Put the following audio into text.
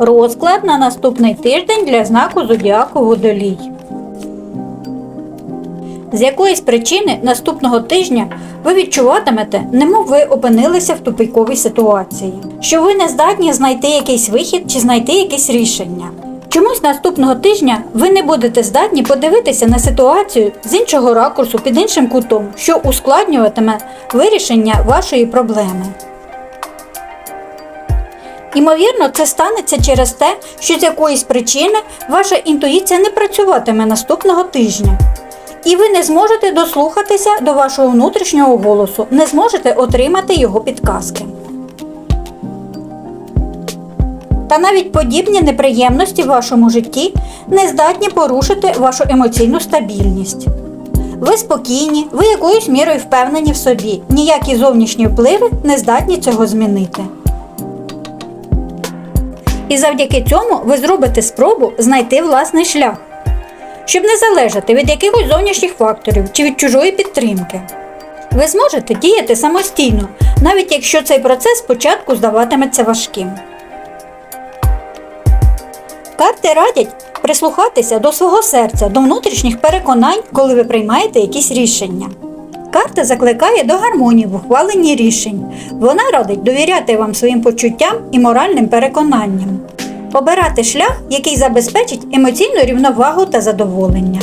Розклад на наступний тиждень для знаку зодіаку Водолій. З якоїсь причини наступного тижня ви відчуватимете, немов ви опинилися в тупиковій ситуації, що ви не здатні знайти якийсь вихід чи знайти якесь рішення. Чомусь наступного тижня ви не будете здатні подивитися на ситуацію з іншого ракурсу під іншим кутом, що ускладнюватиме вирішення вашої проблеми. Імовірно, це станеться через те, що з якоїсь причини ваша інтуїція не працюватиме наступного тижня. І ви не зможете дослухатися до вашого внутрішнього голосу, не зможете отримати його підказки. Та навіть подібні неприємності в вашому житті не здатні порушити вашу емоційну стабільність. Ви спокійні, ви якоюсь мірою впевнені в собі, ніякі зовнішні впливи не здатні цього змінити. І завдяки цьому ви зробите спробу знайти власний шлях, щоб не залежати від якихось зовнішніх факторів чи від чужої підтримки. Ви зможете діяти самостійно, навіть якщо цей процес спочатку здаватиметься важким. Карти радять прислухатися до свого серця, до внутрішніх переконань, коли ви приймаєте якісь рішення. Карта закликає до гармонії в ухваленні рішень. Вона радить довіряти вам своїм почуттям і моральним переконанням, обирати шлях, який забезпечить емоційну рівновагу та задоволення.